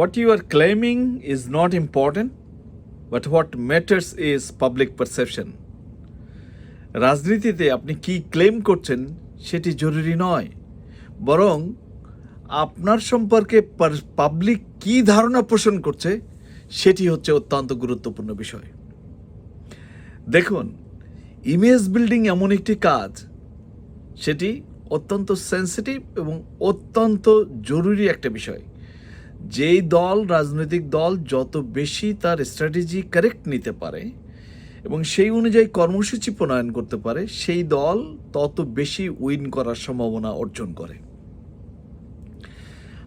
What you are claiming is not important, but what matters is public perception. রাজনীতিতে আপনি কি claim করছেন সেটি জরুরি নয় বরং আপনার সম্পর্কে পাবলিক কি ধারণা পোষণ করছে সেটি হচ্ছে অত্যন্ত গুরুত্বপূর্ণ বিষয় দেখুন ইমেজ বিল্ডিং এমন একটি কাজ সেটি অত্যন্ত সেন্সিটিভ এবং অত্যন্ত জরুরি একটা বিষয় যেই দল, রাজনৈতিক দল যত বেশি তার স্ট্র্যাটেজি কারেক্ট নিতে পারে এবং সেই অনুযায়ী কর্মসূচি প্রণয়ন করতে পারে, সেই দল তত বেশি উইন করার সম্ভাবনা অর্জন করে।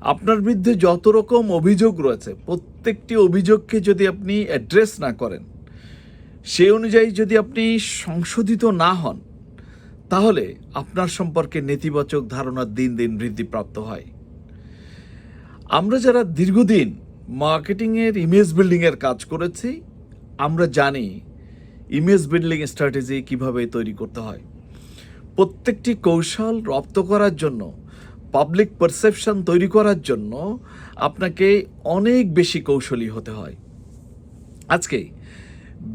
আপনার বিরুদ্ধে যত রকম অভিযোগ রয়েছে, প্রত্যেকটি অভিযোগকে যদি আপনি অ্যাড্রেস না করেন, সেই অনুযায়ী যদি আপনি সংশোধিত না হন, তাহলে আপনার সম্পর্কে নেতিবাচক ধারণা দিন দিন বৃদ্ধিপ্রাপ্ত হয়। আমরা যারা দীর্ঘদিন মার্কেটিংয়ের ইমেজ বিল্ডিংয়ের কাজ করেছি, আমরা জানি ইমেজ বিল্ডিং স্ট্র্যাটেজি কীভাবে তৈরি করতে হয়। প্রত্যেকটি কৌশল রপ্ত করার জন্য পাবলিক পারসেপশন তৈরি করার জন্য আপনাকে অনেক বেশি কৌশলী হতে হয়। আজকে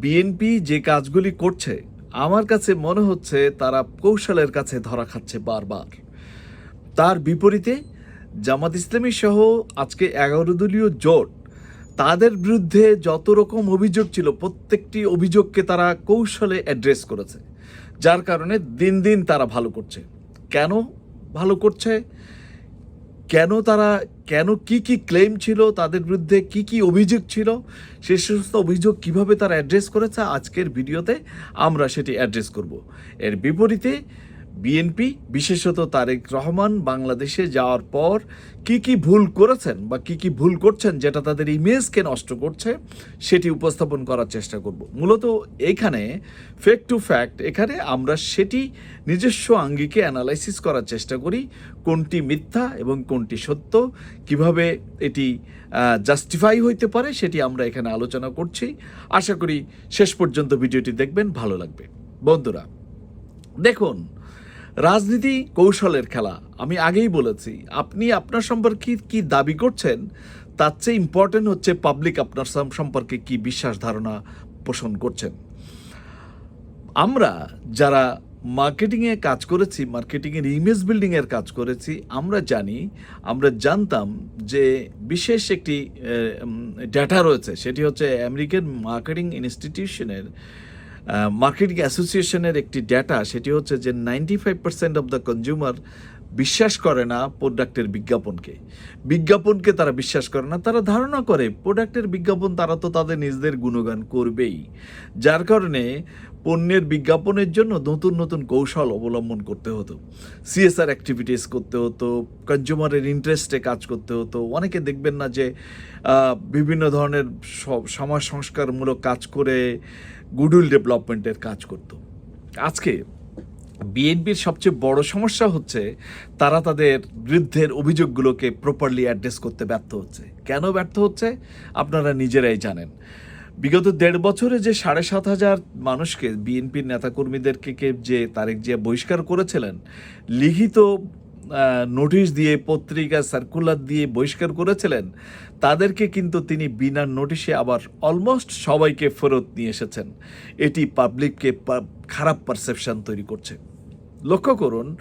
বিএনপি যে কাজগুলি করছে, আমার কাছে মনে হচ্ছে তারা কৌশলের কাছে ধরা খাচ্ছে বারবার। তার বিপরীতে জামাত ইসলামী সহ আজকে এগারো দলীয় জোট তাদের বিরুদ্ধে যত রকম অভিযোগ ছিল, প্রত্যেকটি অভিযোগকে তারা কৌশলে অ্যাড্রেস করেছে। যার কারণে দিন দিন তারা ভালো করছে। কেন ভালো করছে? কেন তারা, কেন কি কি ক্লেম ছিল, তাদের বিরুদ্ধে কি কি অভিযোগ ছিল, সে সমস্ত অভিযোগ কীভাবে তারা অ্যাড্রেস করেছে, আজকের ভিডিওতে আমরা সেটি অ্যাড্রেস করব। এর বিপরীতে বিএনপি, বিশেষত তারেক রহমান, বাংলাদেশে যাওয়ার পর কি কি ভুল করেছেন বা কি কি ভুল করছেন যেটা তাদের ইমেজকে নষ্ট করছে, সেটি উপস্থাপন করার চেষ্টা করব। মূলত এখানে ফেক টু ফ্যাক্ট এখানে আমরা সেটি নিজস্ব আঙ্গিকে অ্যানালাইসিস করার চেষ্টা করি, কোনটি মিথ্যা এবং কোনটি সত্য, কীভাবে এটি জাস্টিফাই হইতে পারে সেটি আমরা এখানে আলোচনা করছি। আশা করি শেষ পর্যন্ত ভিডিওটি দেখবেন, ভালো লাগবে। বন্ধুরা, দেখুন রাজনীতি কৌশলের খেলা। আমি আগেই বলেছি, আপনি আপনার সম্পর্কে কি দাবি করছেন, তার চেয়ে ইম্পর্টেন্ট হচ্ছে পাবলিক আপনার সম্পর্কে কি বিশ্বাস ধারণা পোষণ করছেন। আমরা যারা মার্কেটিংয়ে কাজ করেছি মার্কেটিংয়ের ইমেজ বিল্ডিংয়ের কাজ করেছি, আমরা জানি, আমরা জানতাম যে বিশেষ একটি ডেটা রয়েছে, সেটি হচ্ছে আমেরিকান মার্কেটিং ইনস্টিটিউশনের মার্কেটিং অ্যাসোসিয়েশনের একটি ডেটা সেটি হচ্ছে যে ninety five percent of the consumer বিশ্বাস করে না প্রোডাক্টের বিজ্ঞাপনকে। বিজ্ঞাপনকে তারা বিশ্বাস করে না, তারা ধারণা করে প্রোডাক্টের বিজ্ঞাপন তারা তো তাদের নিজেদের গুণগান করবেই। যার কারণে পণ্যের বিজ্ঞাপনের জন্য নতুন নতুন কৌশল অবলম্বন করতে হতো। সিএসআর অ্যাক্টিভিটিস করতে হতো কনজিউমারের ইন্টারেস্টে কাজ করতে হতো। অনেকে দেখবেন না যে বিভিন্ন ধরনের সমাজ সংস্কারমূলক কাজ করে গুডউইল ডেভেলপমেন্টের কাজ করত। আজকে বিএনপির সবচেয়ে বড় সমস্যা হচ্ছে তারা তাদের বিরুদ্ধের অভিযোগগুলোকে প্রপারলি অ্যাড্রেস করতে ব্যর্থ হচ্ছে। কেন ব্যর্থ হচ্ছে? আপনারা নিজেরাই জানেন। বিগত দেড় বছরে যে সাড়ে সাত হাজার মানুষকে, বিএনপির নেতাকর্মীদেরকে যে তারেক জিয়া বহিষ্কার করেছিলেন, লিখিত নোটিশ দিয়ে, পত্রিকা সার্কুলার দিয়ে বহিষ্কার করেছিলেন। তাদেরকে কিন্তু তিনি বিনা নোটিশে আবার অলমোস্ট সবাইকে ফেরত নিয়ে এসেছেন। এটি পাবলিককে খারাপ পারসেপশন তৈরি করছে। লক্ষ্য করুন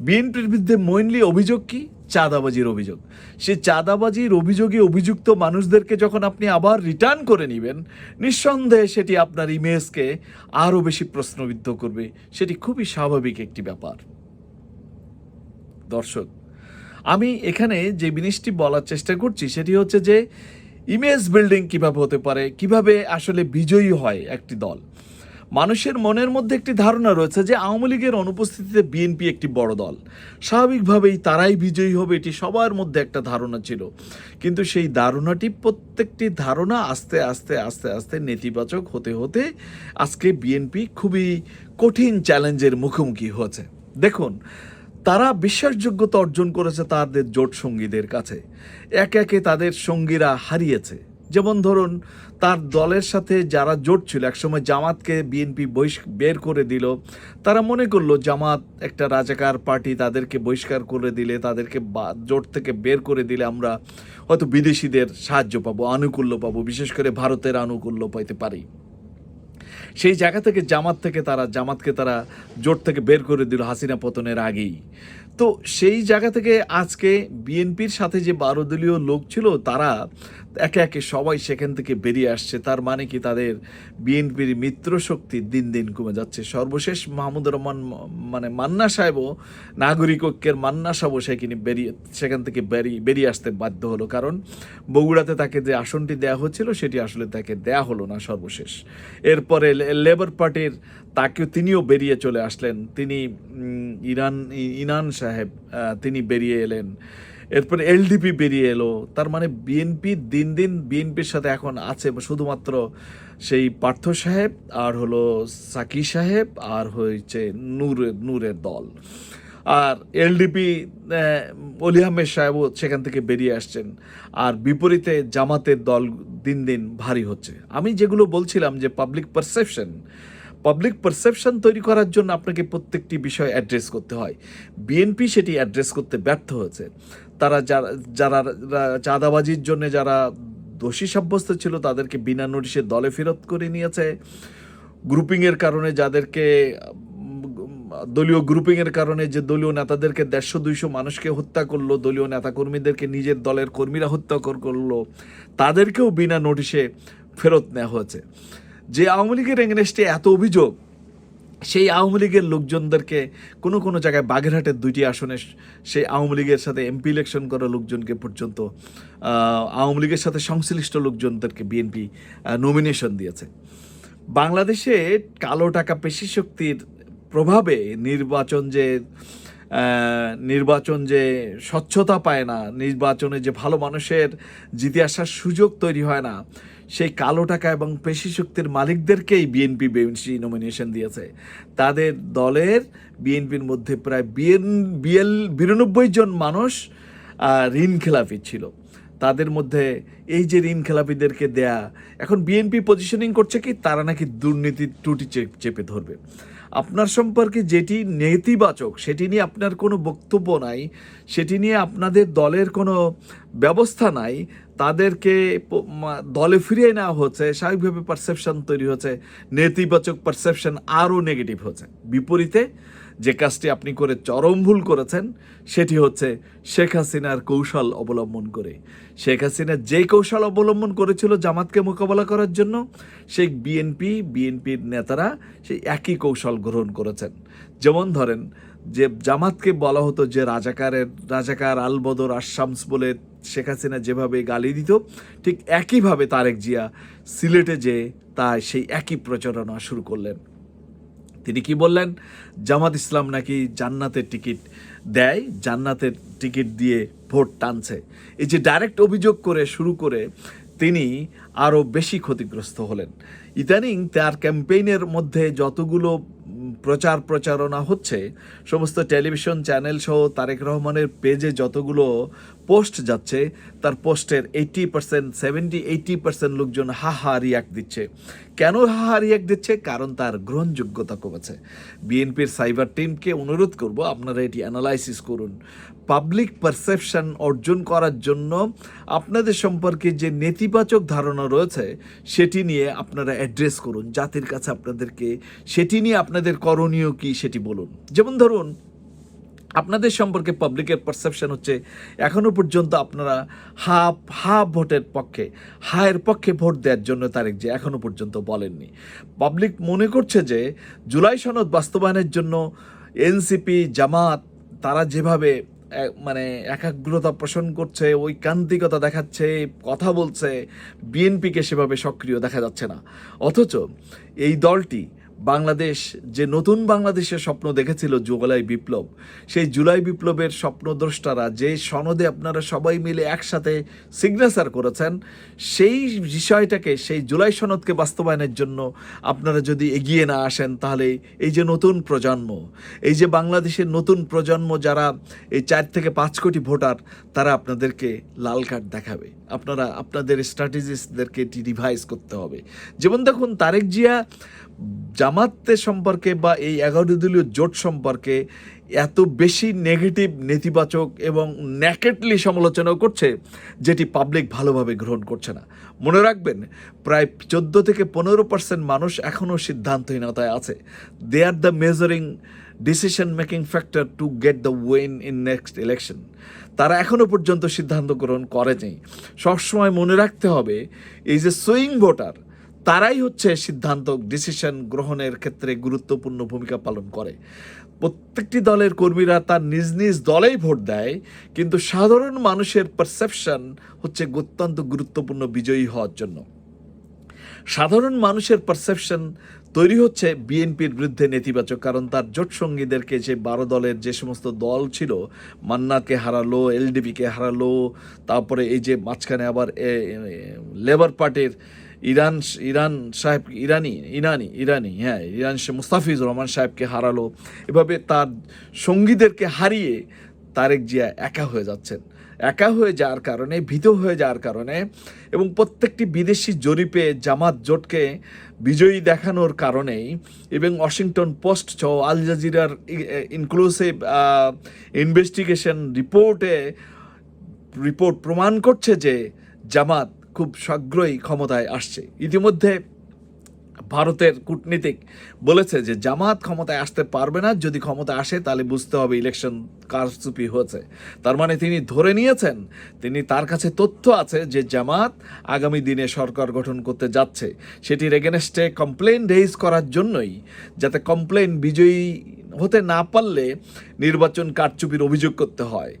বিএনপির বিরুদ্ধে মেইনলি অভিযোগ কি? চাঁদাবাজির অভিযোগ। সে চাঁদাবাজির অভিযোগে অভিযুক্ত মানুষদেরকে যখন আপনি আবার রিটার্ন করে নেবেন, নিঃসন্দেহে সেটি আপনার ইমেজকে আরও বেশি প্রশ্নবিদ্ধ করবে। সেটি খুবই স্বাভাবিক একটি ব্যাপার। দর্শক। আমি এখানে যে জিনিসটি বলার চেষ্টা করছি সেটি হচ্ছে যে ইমেজ বিল্ডিং কীভাবে হতে পারে, কীভাবে আসলে বিজয়ী হয় একটি দল। মানুষের মনের মধ্যে একটি ধারণা রয়েছে যে আওয়ামী লীগের অনুপস্থিতিতে বিএনপি একটি বড় দল। স্বাভাবিকভাবেই তারাই বিজয়ী হবে এটি সবার মধ্যে একটা ধারণা ছিল। কিন্তু সেই ধারণাটি প্রত্যেকটি ধারণা আস্তে আস্তে আস্তে আস্তে নেতিবাচক হতে হতে আজকে বিএনপি খুবই কঠিন চ্যালেঞ্জের মুখোমুখি হয়েছে। দেখুন তারা বিশ্বাসযোগ্যতা অর্জন করেছে তাদের জোট সঙ্গীদের কাছে। একে একে তাদের সঙ্গীরা হারিয়েছে। যেমন ধরুন, তার দলের সাথে যারা জোট ছিল, একসময় জামাতকে বিএনপি বহিষ্, বের করে দিল। তারা মনে করল জামাত একটা রাজাকার পার্টি, তাদেরকে বহিষ্কার করে দিলে, তাদেরকে জোট থেকে বের করে দিলে আমরা হয়তো বিদেশিদের সাহায্য পাবো, আনুকূল্য পাবো, বিশেষ করে ভারতের আনুকূল্য পাইতে পারি। সেই জায়গা থেকে জামাত থেকে তারা, জামাতকে তারা জোট থেকে বের করে দিল হাসিনা পতনের আগেই। তো সেই জায়গা থেকে আজকে বিএনপির সাথে যে বারো দলীয় লোক ছিল, তারা একে একে সবাই সেখান থেকে বেরিয়ে আসছে। তার মানে কি তাদের বিএনপির মিত্র শক্তি দিন দিন কমে যাচ্ছে। সর্বশেষ মাহমুদুর রহমান মানে মান্না সাহেবও, নাগরিক ঐক্যের মান্না সাহেবও সেখানে বেরিয়ে, সেখান থেকে বেরিয়ে বেরিয়ে আসতে বাধ্য হলো। কারণ বগুড়াতে তাকে যে আসনটি দেওয়া হচ্ছিল, সেটি আসলে তাকে দেয়া হলো না সর্বশেষ। এরপরে লেবার পার্টির তাকেও তিনিও বেরিয়ে চলে আসলেন। তিনি ইরান ইনান সাহেব তিনি বেরিয়ে এলেন। এরপরে এলডিপি বেরিয়ে এলো। তার মানে বিএনপি দিন দিন বিএনপির সাথে এখন আছে শুধুমাত্র সেই পার্থ সাহেব আর হলো সাকি সাহেব আর হয়েছে নূরের নূরের দল। আর এলডিপি অলি আহমেদ সাহেবও সেখান থেকে বেরিয়ে আসছেন। আর বিপরীতে জামাতের দল দিন দিন ভারী হচ্ছে। আমি যেগুলো বলছিলাম যে পাবলিক পারসেপশন পাবলিক পারসেপশন তৈরি করার জন্য আপনাকে প্রত্যেকটি বিষয় অ্যাড্রেস করতে হয়। বিএনপি সেটি অ্যাড্রেস করতে ব্যর্থ হয়েছে। তারা যারা যারা চাঁদাবাজির জন্য যারা দোষী সাব্যস্ত ছিল, তাদেরকে বিনা নোটিশে দলে ফেরত করে নিয়েছে। গ্রুপিংয়ের কারণে যাদেরকে, দলীয় গ্রুপিংয়ের কারণে যে দলীয় নেতাদেরকে দেড়শো দুইশো মানুষকে হত্যা করল, দলীয় নেতাকর্মীদেরকে নিজের দলের কর্মীরা হত্যা কর- করল, তাদেরকেও বিনা নোটিশে ফেরত নেওয়া হয়েছে। যে আওয়ামী লীগের এগেনস্টে এত অভিযোগ সেই আওয়ামী লীগের লোকজনদেরকে কোনো কোনো জায়গায় বাগেরহাটের দুইটি আসনে সেই আওয়ামী লীগের সাথে এমপি ইলেকশন করা লোকজনকে পর্যন্ত আওয়ামী লীগের সাথে সংশ্লিষ্ট লোকজনদেরকে বিএনপি নমিনেশন দিয়েছে। বাংলাদেশে কালো টাকা পেশি শক্তির প্রভাবে নির্বাচন যে নির্বাচন যে স্বচ্ছতা পায় না, নির্বাচনে যে ভালো মানুষের জিতে আসার সুযোগ তৈরি হয় না সেই কালো টাকা এবং পেশি শক্তির মালিকদেরকেই বিএনপি বেশি নমিনেশন দিয়েছে। তাদের দলের বিএনপির মধ্যে প্রায় বিএন বিএল বিরানব্বই জন মানুষ ঋণ খেলাপি ছিল। তাদের মধ্যে এই যে ঋণ খেলাপিদেরকে দেয়া, এখন বিএনপি পজিশনিং করছে কি? তারা নাকি দুর্নীতির ত্রুটি চেপে ধরবে। আপনার সম্পর্কে যেটি নেতিবাচক, সেটি নিয়ে আপনার কোনো বক্তব্য নাই, সেটি নিয়ে আপনাদের দলের কোনো ব্যবস্থা নাই, তাদেরকে দলে ফিরিয়ে নেওয়া হচ্ছে, স্বাভাবিকভাবে পারসেপশন তৈরি হচ্ছে, নেতিবাচক পারসেপশন আরও নেগেটিভ হচ্ছে। বিপরীতে যে কাজটি আপনি করে চরম ভুল করেছেন, সেটি হচ্ছে শেখ হাসিনার কৌশল অবলম্বন করে। শেখ হাসিনা যে কৌশল অবলম্বন করেছিল জামাতকে মোকাবেলা করার জন্য, সেই বিএনপি, বিএনপির নেতারা সেই একই কৌশল গ্রহণ করেছেন। যেমন ধরেন, যে জামাতকে বলা হতো যে রাজাকারের, রাজাকার আলবদর আশামস বলে শেখ হাসিনা যেভাবে গালি দিত, ঠিক একইভাবে তারেক জিয়া সিলেটে যে তা সেই একই প্রচারণা শুরু করলেন। তিনি কি বললেন? জামাত ইসলাম নাকি জান্নাতের টিকিট দেয়, জান্নাতের টিকিট দিয়ে ভোট টানছে। এই যে ডাইরেক্ট অভিযোগ করে শুরু করে তিনি আরও বেশি ক্ষতিগ্রস্ত হলেন। ইদানিং তার ক্যাম্পেইনের মধ্যে যতগুলো প্রচার প্রচারণা হচ্ছে, সমস্ত টেলিভিশন চ্যানেল সহ তারেক রহমানের পেজে যতগুলো পোস্ট যাচ্ছে, তার পোস্টের eighty percent seventy eighty percent লোকজন হা হা রিয়াক্ট দিচ্ছে। কেন হা হা রিয়াক্ট দিচ্ছে? কারণ তার গ্রহণযোগ্যতা কমেছে। বিএনপির সাইবার টিমকে অনুরোধ করব, আপনারা এটি অ্যানালাইসিস করুন। পাবলিক পারসেপশন অর্জন করার জন্য আপনাদের সম্পর্কে যে নেতিবাচক ধারণা রয়েছে, সেটি নিয়ে আপনারা অ্যাড্রেস করুন। জাতির কাছে আপনাদেরকে, সেটি নিয়ে আপনাদের করণীয় কি সেটি বলুন। যেমন ধরুন আপনাদের সম্পর্কে পাবলিকের পারসেপশন হচ্ছে এখনও পর্যন্ত আপনারা হাফ হাফ ভোটের পক্ষে, হায়ের পক্ষে ভোট দেওয়ার জন্য তারেক যে এখনও পর্যন্ত বলেননি। পাবলিক মনে করছে যে, জুলাই সনদ বাস্তবায়নের জন্য এনসিপি জামাত, তারা যেভাবে মানে একাগ্রতা পোষণ করছে ওই ঐকান্তিকতা দেখাচ্ছে, কথা বলছে বিএনপিকে সেভাবে সক্রিয় দেখা যাচ্ছে না। অথচ এই দলটি বাংলাদেশ, যে নতুন বাংলাদেশের স্বপ্ন দেখেছিল জুলাই বিপ্লব, সেই জুলাই বিপ্লবের স্বপ্নদ্রষ্টারা যে সনদে আপনারা সবাই মিলে একসাথে সিগনেচার করেছেন, সেই বিষয়টাকে, সেই জুলাই সনদকে বাস্তবায়নের জন্য আপনারা যদি এগিয়ে না আসেন, তাহলে এই যে নতুন প্রজন্ম, এই যে বাংলাদেশের নতুন প্রজন্ম যারা এই চার থেকে পাঁচ কোটি ভোটার, তারা আপনাদেরকে লাল কার্ড দেখাবে। আপনারা, আপনাদের স্ট্র্যাটেজিস্টদেরকে এটি রিভাইজ করতে হবে। যেমন দেখুন, তারেক জিয়া জামাতের সম্পর্কে বা এই এগারো দলীয় জোট সম্পর্কে এত বেশি নেগেটিভ নেতিবাচক এবং ন্যাকেটলি সমালোচনা করছে, যেটি পাবলিক ভালোভাবে গ্রহণ করছে না। মনে রাখবেন, প্রায় চোদ্দ থেকে পনেরো পার্সেন্ট মানুষ এখনও সিদ্ধান্তহীনতায় আছে। They are the measuring decision making factor to get the win in next election তারা এখনও পর্যন্ত সিদ্ধান্ত গ্রহণ করেনি। সবসময় মনে রাখতে হবে, এই যে সুইং ভোটার তারাই হচ্ছে সিদ্ধান্ত ডিসিশন গ্রহণের ক্ষেত্রে গুরুত্বপূর্ণ ভূমিকা পালন করে। প্রত্যেকটি দলের কর্মীরা তার নিজ নিজ দলেই ভোট দেয়, কিন্তু সাধারণ মানুষের পারসেপশন হচ্ছে অত্যন্ত গুরুত্বপূর্ণ বিজয়ী হওয়ার জন্য। সাধারণ মানুষের পারসেপশন তৈরি হচ্ছে বিএনপির বিরুদ্ধে নেতিবাচক, কারণ তার জোট সঙ্গীদেরকে যে বারো দলের যে সমস্ত দল ছিল, মান্নাকে হারালো এলডিপিকে হারালো, তারপরে এই যে মাঝখানে আবার লেবার পার্টির ইরান ইরান সাহেব, ইরানি ইরানি ইরানি হ্যাঁ ইরান মুস্তাফিজুর রহমান সাহেবকে হারালো। এভাবে তার সঙ্গীদেরকে হারিয়ে তারেক জিয়া একা হয়ে যাচ্ছেন। একা হয়ে যাওয়ার কারণে, ভীত হয়ে যাওয়ার কারণে এবং প্রত্যেকটি বিদেশি জরিপে জামাত জোটকে বিজয়ী দেখানোর কারণেই এবং ওয়াশিংটন পোস্ট সহ আল জাজিরার ইনক্লুসিভ ইনভেস্টিগেশন রিপোর্টে রিপোর্ট প্রমাণ করছে যে জামাত খুব শীঘ্রই ক্ষমতায় আসছে। ইতিমধ্যে ভারতের কূটনীতিক বলেছে যে জামাত ক্ষমতায় আসতে পারবে না, যদি ক্ষমতা আসে তাহলে বুঝতে হবে ইলেকশন কারচুপি হয়েছে। তার মানে তিনি ধরে নিয়েছেন, তিনি তার কাছে তথ্য আছে যে জামাত আগামী দিনে সরকার গঠন করতে যাচ্ছে। সেটির এগেনস্টে কমপ্লেন রেইজ করার জন্যই, যাতে কমপ্লেন বিজয়ী হতে না পারলে নির্বাচন কারচুপির অভিযোগ করতে হয়।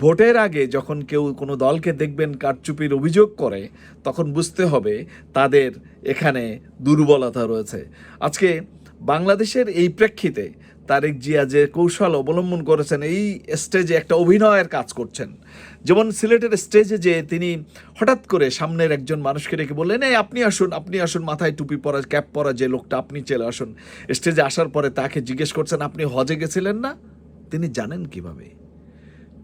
ভোটের আগে যখন কেউ কোনো দলকে দেখবেন কারচুপির অভিযোগ করে, তখন বুঝতে হবে তাদের এখানে দুর্বলতা রয়েছে। আজকে বাংলাদেশের এই প্রেক্ষিতে তারেক জিয়া যে কৌশল অবলম্বন করেছেন, এই স্টেজে একটা অভিনয়ের কাজ করছেন। যেমন সিলেটের স্টেজে যে তিনি হঠাৎ করে সামনের একজন মানুষকে রেখে বললেন, এই আপনি আসুন আপনি আসুন, মাথায় টুপি পরা, ক্যাপ পরা যে লোকটা, আপনি চলে আসুন। স্টেজে আসার পরে তাকে জিজ্ঞেস করছেন, আপনি হজে গেছিলেন না? তিনি জানেন কীভাবে।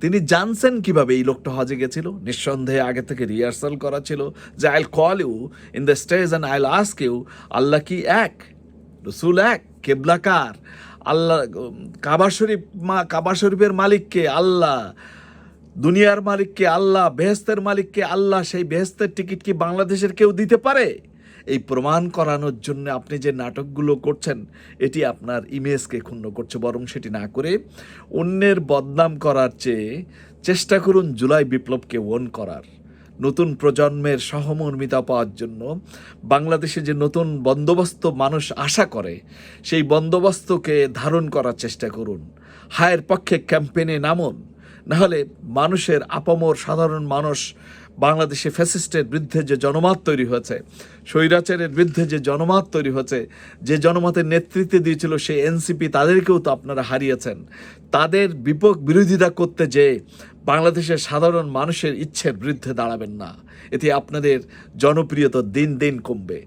তিনি জানছেন কীভাবে এই লোকটা হজে গেছিল। নিঃসন্দেহে আগে থেকে রিহার্সাল করা ছিল যে I'll call you in the stage and I'll ask you Allah কি এক? রসুল এক? কেবলাকার আল্লাহ কাবা শরীফ মা, কাবা শরীফের মালিককে আল্লাহ। দুনিয়ার মালিককে আল্লাহ। বেহেস্তের মালিককে আল্লাহ। সেই বেহেস্তের টিকিট কি বাংলাদেশের কেউ দিতে পারে? এই প্রমাণ করানোর জন্য আপনি যে নাটকগুলো করছেন, এটি আপনার ইমেজকে ক্ষুণ্ণ করছে। বরং সেটি না করে অন্যের বদনাম করার চেয়ে চেষ্টা করুন জুলাই বিপ্লবকে ওন করার। নতুন প্রজন্মের সহমর্মিতা পাওয়ার জন্য বাংলাদেশে যে নতুন বন্দোবস্ত মানুষ আশা করে, সেই বন্দোবস্তকে ধারণ করার চেষ্টা করুন। হায়ের পক্ষে ক্যাম্পেনে নামুন। নাহলে মানুষের আপামর সাধারণ মানুষ বাংলাদেশে ফ্যাসিস্টের বিরুদ্ধে যে জনমত তৈরি হয়েছে, স্বৈরাচারের বিরুদ্ধে যে জনমত তৈরি হয়েছে, যে জনমতের নেতৃত্বে দিয়েছিল সেই এনসিপি তাদেরকেও তো আপনারা হারিয়েছেন। তাদের বিপক বিরোধিতা করতে যে বাংলাদেশের সাধারণ মানুষের ইচ্ছের বিরুদ্ধে দাঁড়াবেন না, এতে আপনাদের জনপ্রিয়তা দিন দিন কমবে।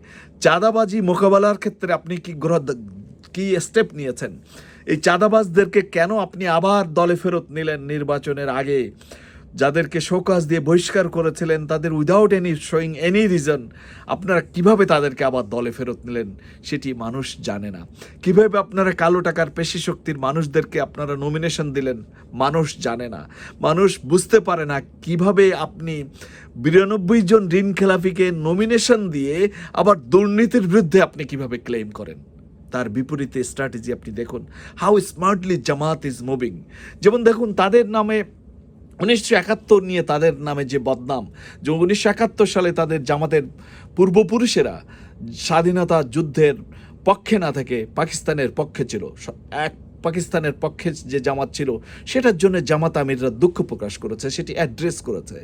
চাঁদাবাজি মোকাবেলার ক্ষেত্রে আপনি কি গ্রহ, কি স্টেপ নিয়েছেন? এই চাঁদাবাজদেরকে কেন আপনি আবার দলে ফেরত নিলেন নির্বাচনের আগে? যাদেরকে শোকাজ দিয়ে বহিষ্কার করেছিলেন, তাদের without any showing any reason আপনারা কীভাবে তাদেরকে আবার দলে ফেরত নিলেন সেটি মানুষ জানে না। কীভাবে আপনারা কালো টাকার পেশি শক্তির মানুষদেরকে আপনারা নমিনেশন দিলেন মানুষ জানে না। মানুষ বুঝতে পারে না কীভাবে আপনি বিরানব্বই জন ঋণ খেলাপিকে নমিনেশন দিয়ে আবার দুর্নীতির বিরুদ্ধে আপনি কীভাবে ক্লেম করেন? তার বিপরীতে স্ট্র্যাটেজি আপনি দেখুন how smartly Jamaat is moving যেমন দেখুন, তাদের নামে উনিশশো একাত্তর নিয়ে তাদের নামে যে বদনাম, যে উনিশশো একাত্তর সালে তাদের জামাতের পূর্বপুরুষেরা স্বাধীনতা যুদ্ধের পক্ষে না থেকে পাকিস্তানের পক্ষে ছিল। এক পাকিস্তানের পক্ষে যে জামাত ছিল, সেটার জন্য জামাত আমিররা দুঃখ প্রকাশ করেছে, সেটি অ্যাড্রেস করেছে।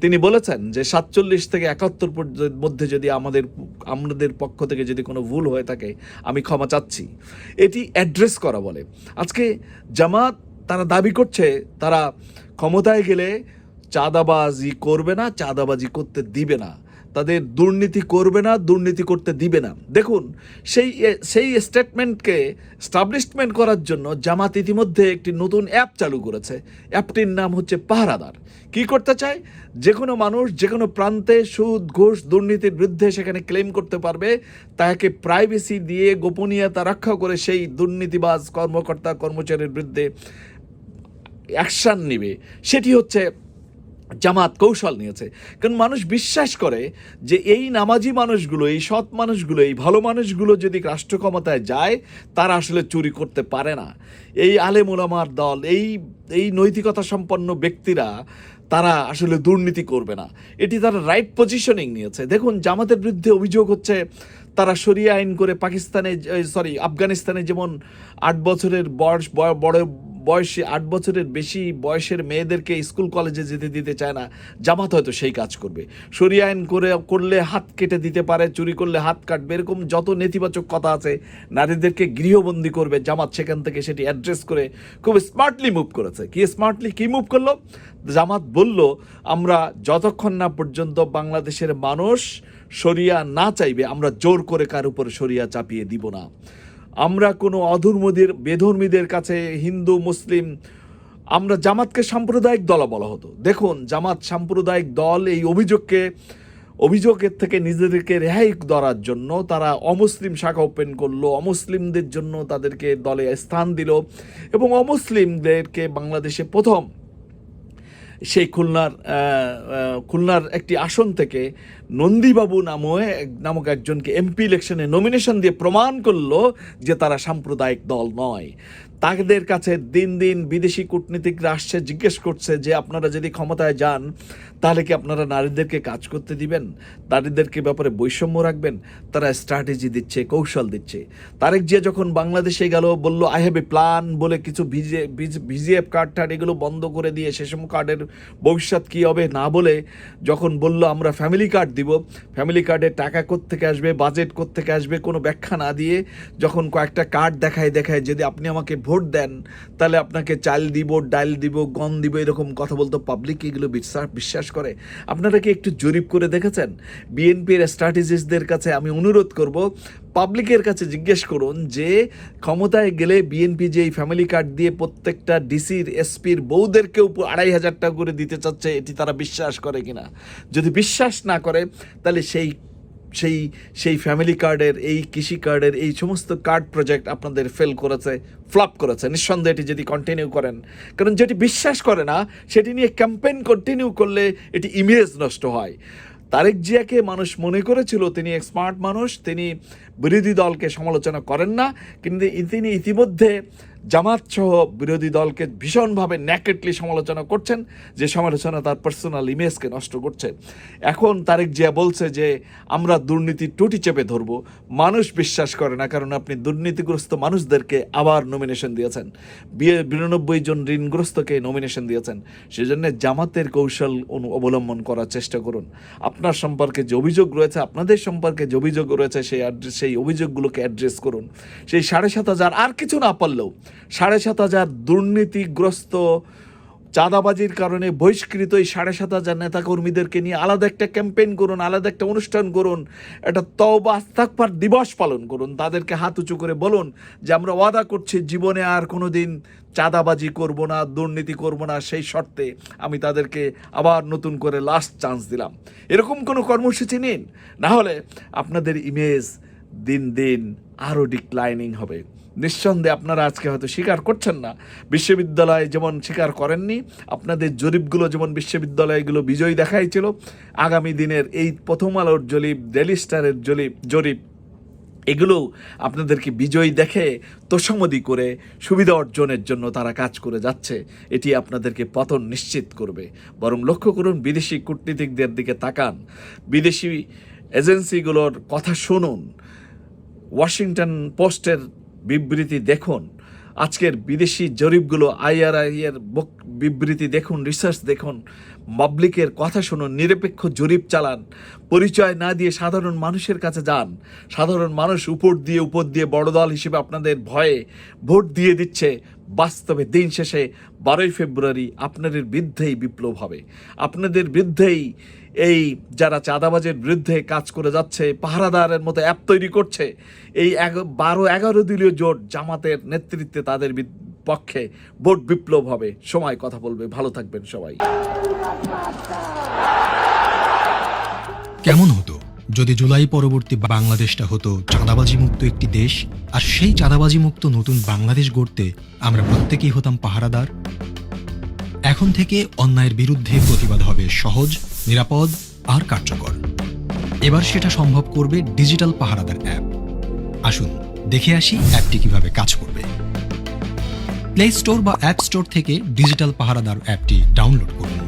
তিনি বলেছেন যে সাতচল্লিশ থেকে একাত্তর মধ্যে যদি আমাদের আমাদের পক্ষ থেকে যদি কোনো ভুল হয়ে থাকে, আমি ক্ষমা চাচ্ছি। এটি অ্যাড্রেস করা বলে। আজকে জামাত তারা দাবি করছে, তারা ক্ষমতায় গেলে চাঁদাবাজি করবে না, চাঁদাবাজি করতে দিবে না। তাদের দুর্নীতি করবে না, দুর্নীতি করতে দিবে না। দেখুন, সেই সেই স্টেটমেন্টকে স্টাবলিশমেন্ট করার জন্য জামাত ইতিমধ্যে একটি নতুন অ্যাপ চালু করেছে। অ্যাপটির নাম হচ্ছে পাহারাদার। কি করতে চায়? যে কোনো মানুষ, যে কোনো প্রান্তে সুদ, ঘুষ, দুর্নীতির বিরুদ্ধে সেখানে ক্লেম করতে পারবে। তাকে প্রাইভেসি দিয়ে গোপনীয়তা রক্ষা করে সেই দুর্নীতিবাজ কর্মকর্তা, কর্মচারীর বিরুদ্ধে অ্যাকশান নেবে, সেটি হচ্ছে জামাত কৌশল নিয়েছে। কারণ মানুষ বিশ্বাস করে যে এই নামাজি মানুষগুলো, এই সৎ মানুষগুলো, এই ভালো মানুষগুলো যদি রাষ্ট্র ক্ষমতায় যায়, তারা আসলে চুরি করতে পারে না। এই আলেমুলামার দল, এই এই নৈতিকতা সম্পন্ন ব্যক্তিরা, তারা আসলে দুর্নীতি করবে না। এটি তারা রাইট পজিশনিং নিয়েছে। দেখুন, জামাতের বিরুদ্ধে অভিযোগ হচ্ছে, তারা সরিয়ে আইন করে পাকিস্তানে সরি আফগানিস্তানে যেমন আট বছরের বয়স বয়- বড় বয়সে আট বছরের বেশি বয়সের মেয়েদেরকে স্কুল কলেজে যেতে দিতে চায় না। জামাত হয়তো সেই কাজ করবে। সরিয়ে আইন করে, করলে হাত কেটে দিতে পারে, চুরি করলে হাত কাটবে, এরকম যত নেতিবাচক কথা আছে, নারীদেরকে গৃহবন্দী করবে জামাত। সেখান থেকে সেটি অ্যাড্রেস করে খুব স্মার্টলি মুভ করেছে। কি স্মার্টলি কি মুভ করল? জামাত বলল, আমরা যতক্ষণ না পর্যন্ত বাংলাদেশের মানুষ সরিয়া না চাইবে, আমরা জোর করে কার উপর সরিয়া চাপিয়ে দিব না। আমরা কোনো অধর্মীদের, বেধর্মীদের কাছে হিন্দু, মুসলিম, আমরা জামাতকে সাম্প্রদায়িক দল বলা হতো। দেখুন, জামাত সাম্প্রদায়িক দল এই অভিযোগকে, অভিযোগের থেকে নিজেদেরকে রেহাই ধরার জন্য তারা অমুসলিম শাখা ওপেন করল, অমুসলিমদের জন্য তাদেরকে দলে স্থান দিল এবং অমুসলিমদেরকে বাংলাদেশে প্রথম সেই খুলনার খুলনার একটি আসন থেকে নন্দীবাবু নামে নামক একজনকে এমপি ইলেকশনে নমিনেশন দিয়ে প্রমাণ করল যে তারা সাম্প্রদায়িক দল নয়। তাদের কাছে দিন দিন বিদেশি কূটনীতিকরা আসছে, জিজ্ঞেস করছে যে, আপনারা যদি ক্ষমতায় যান, তাহলে কি আপনারা নারীদেরকে কাজ করতে দিবেন? নারীদেরকে ব্যাপারে বৈষম্য রাখবেন? তারা স্ট্র্যাটেজি দিচ্ছে, কৌশল দিচ্ছে। তারেক জিয়া যখন বাংলাদেশে গেল, বলল আই হ্যাভ এ প্ল্যান বলে কিছু ভিজে ভিজিএফ কার্ড টার্ড এগুলো বন্ধ করে দিয়ে সেসব কার্ডের ভবিষ্যৎ কী হবে না বলে যখন বলল, আমরা ফ্যামিলি কার্ড দিব। ফ্যামিলি কার্ডের টাকা থেকে আসবে বাজেট থেকে আসবে, কোনো ব্যাখ্যা না দিয়ে যখন কয়েকটা কার্ড দেখায় দেখায়, যদি আপনি আমাকে ভোট দেন, তাহলে আপনাকে চাল দিব, ডাল দিব গন দিব, এরকম কথা বলতো পাবলিক এগুলো বিশ্বাস বিশ্বাস করে। আপনারা কি একটু জরিপ করে দেখেছেন? বিএনপির স্ট্র্যাটেজিস্টদের কাছে আমি অনুরোধ করব পাবলিকের কাছে জিজ্ঞেস করুন যে, ক্ষমতায় গেলে বিএনপি যে এই ফ্যামিলি কার্ড দিয়ে প্রত্যেকটা ডিসির এসপির বউদেরকেও আড়াই হাজার টাকা করে দিতে চাচ্ছে, এটি তারা বিশ্বাস করে কিনা? যদি বিশ্বাস না করে, তাহলে সেই সেই সেই ফ্যামিলি কার্ডের এই কৃষি কার্ডের এই সমস্ত কার্ড প্রজেক্ট আপনাদের ফেল করেছে ফ্লপ করেছে। নিঃসন্দেহে এটি যদি কন্টিনিউ করেন। কারণ যেটি বিশ্বাস করে না, সেটি নিয়ে ক্যাম্পেইন কন্টিনিউ করলে এটি ইমেজ নষ্ট হয়। তারেক জিয়াকে মানুষ মনে করেছিল, তিনি স্মার্ট মানুষ, তিনি বিরোধী দলকে সমালোচনা করেন না, কিন্তু তিনি ইতিমধ্যে জামাত সহ বিরোধী দলকে ভীষণভাবে ন্যাকেটলি সমালোচনা করছেন, যে সমালোচনা তার পার্সোনাল ইমেজকে নষ্ট করছে। এখন তারেক জিয়া বলছে যে, আমরা দুর্নীতির টুটি চেপে ধরবো, মানুষ বিশ্বাস করে না, কারণ আপনি দুর্নীতিগ্রস্ত মানুষদেরকে আবার নমিনেশন দিয়েছেন। বিয়ে বিরানব্বই জন ঋণগ্রস্তকে নমিনেশন দিয়েছেন। সেজন্য জামাতের কৌশল অবলম্বন করার চেষ্টা করুন। আপনার সম্পর্কে যে অভিযোগ রয়েছে, আপনাদের সম্পর্কে যে অভিযোগ রয়েছে, সেই সেই অভিযোগগুলোকে অ্যাড্রেস করুন। সেই সাড়ে সাত হাজার আর কিছু না পারলেও সাড়ে সাত হাজার দুর্নীতিগ্রস্ত চাঁদাবাজির কারণে বহিষ্কৃত এই সাড়ে সাত হাজার নেতাকর্মীদেরকে নিয়ে আলাদা একটা ক্যাম্পেইন করুন, আলাদা একটা অনুষ্ঠান করুন, একটা তওবা দিবস পালন করুন। তাদেরকে হাত উঁচু করে বলুন যে, আমরা ওয়াদা করছি জীবনে আর কোনো দিন চাঁদাবাজি করব না, দুর্নীতি করব না। সেই শর্তে আমি তাদেরকে আবার নতুন করে লাস্ট চান্স দিলাম। এরকম কোনো কর্মসূচি নিন। না হলে আপনাদের ইমেজ দিন দিন আরও ডিক্লাইনিং হবে। নিঃসন্দেহে আপনারা আজকে হয়তো স্বীকার করছেন না। বিশ্ববিদ্যালয় যেমন স্বীকার করেননি, আপনাদের জরিপগুলো যেমন বিশ্ববিদ্যালয়গুলো বিজয়ী দেখাইছিল, আগামী দিনের এই প্রথম আলোর জরিপ ডেলি স্টারের জরিপ জরিপ, এগুলো আপনাদেরকে বিজয়ী দেখে তোষামদি করে সুবিধা অর্জনের জন্য তারা কাজ করে যাচ্ছে। এটি আপনাদেরকে পতন নিশ্চিত করবে। বরং লক্ষ্য করুন, বিদেশি কূটনীতিকদের দিকে তাকান। বিদেশি এজেন্সিগুলোর কথা শুনুন। ওয়াশিংটন পোস্টের বিবৃতি দেখুন। আজকের বিদেশি জরিপগুলো আইআরআইয়ের বিবৃতি দেখুন রিসার্চ দেখুন। পাবলিকের কথা শুনুন, নিরপেক্ষ জরিপ চালান। পরিচয় না দিয়ে সাধারণ মানুষের কাছে যান। সাধারণ মানুষ উপর দিয়ে উপর দিয়ে বড় দল হিসেবে আপনাদের ভয়ে ভোট দিয়ে দিচ্ছে। বাস্তবে দিন শেষে বারোই ফেব্রুয়ারি আপনাদের বিরুদ্ধেই বিপ্লব হবে। আপনাদের বিরুদ্ধেই এই যারা চাঁদাবাজের বিরুদ্ধে কাজ করে যাচ্ছে, পাহারাদারের মতো অ্যাপ তৈরি করছে, এই বারো এগারো দলীয় জোট জামাতের নেতৃত্বে তাদের পক্ষে ভোট বিপ্লব হবে। সময় কথা বলবে। ভালো থাকবেন সবাই। কেমন হতো? যদি জুলাই পরবর্তী বাংলাদেশটা হতো চাঁদাবাজি মুক্ত একটি দেশ, আর সেই চাঁদাবাজি মুক্ত নতুন বাংলাদেশ গড়তে আমরা প্রত্যেকেই হতাম পাহারাদার। এখন থেকে অন্যায়ের বিরুদ্ধে প্রতিবাদ হবে সহজ, নিরাপদ আর কার্যকর। এবার সেটা সম্ভব করবে ডিজিটাল পাহারাদার অ্যাপ। আসুন, দেখে আসি অ্যাপটি কীভাবে কাজ করবে। প্লে স্টোর বা অ্যাপ স্টোর থেকে ডিজিটাল পাহারাদার অ্যাপটি ডাউনলোড করুন।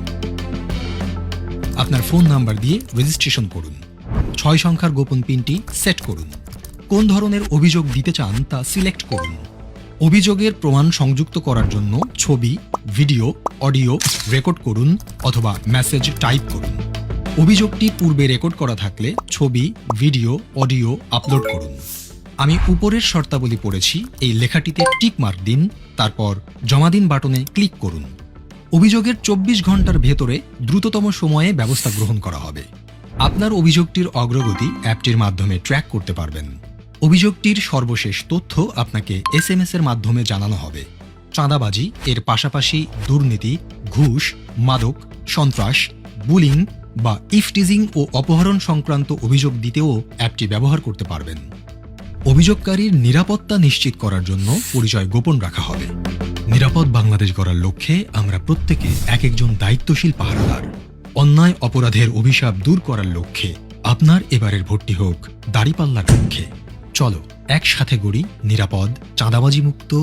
আপনার ফোন নাম্বার দিয়ে রেজিস্ট্রেশন করুন। ছয় সংখ্যার গোপন পিনটি সেট করুন। কোন ধরনের অভিযোগ দিতে চান তা সিলেক্ট করুন। অভিযোগের প্রমাণ সংযুক্ত করার জন্য ছবি, ভিডিও, অডিও রেকর্ড করুন অথবা মেসেজ টাইপ করুন। অভিযোগটি পূর্বে রেকর্ড করা থাকলে ছবি, ভিডিও, অডিও আপলোড করুন। আমি উপরের শর্তাবলী পড়েছি, এই লেখাটিতে টিক মার্ক দিন, তারপর জমা দিন বাটনে ক্লিক করুন। অভিযোগের চব্বিশ ঘণ্টার ভেতরে দ্রুততম সময়ে ব্যবস্থা গ্রহণ করা হবে। আপনার অভিযোগটির অগ্রগতি অ্যাপটির মাধ্যমে ট্র্যাক করতে পারবেন। অভিযোগটির সর্বশেষ তথ্য আপনাকে এস এম এর মাধ্যমে জানানো হবে। চাঁদাবাজি, এর পাশাপাশি দুর্নীতি, ঘুষ, মাদক, সন্ত্রাস, বুলিং বা ইফটিজিং ও অপহরণ সংক্রান্ত অভিযোগ দিতেও অ্যাপটি ব্যবহার করতে পারবেন। অভিযোগকারীর নিরাপত্তা নিশ্চিত করার জন্য পরিচয় গোপন রাখা হবে। নিরাপদ বাংলাদেশ গড়ার লক্ষ্যে আমরা প্রত্যেকে এক একজন দায়িত্বশীল পাহারাদার। অন্যায় অপরাধের অভিশাপ দূর করার লক্ষ্যে আপনার এবারের ভর্তি হোক দাড়িপাল্লার লক্ষ্যে চলো, একসাথে গড়ি, নিরাপদ চাঁদাবাজি মুক্ত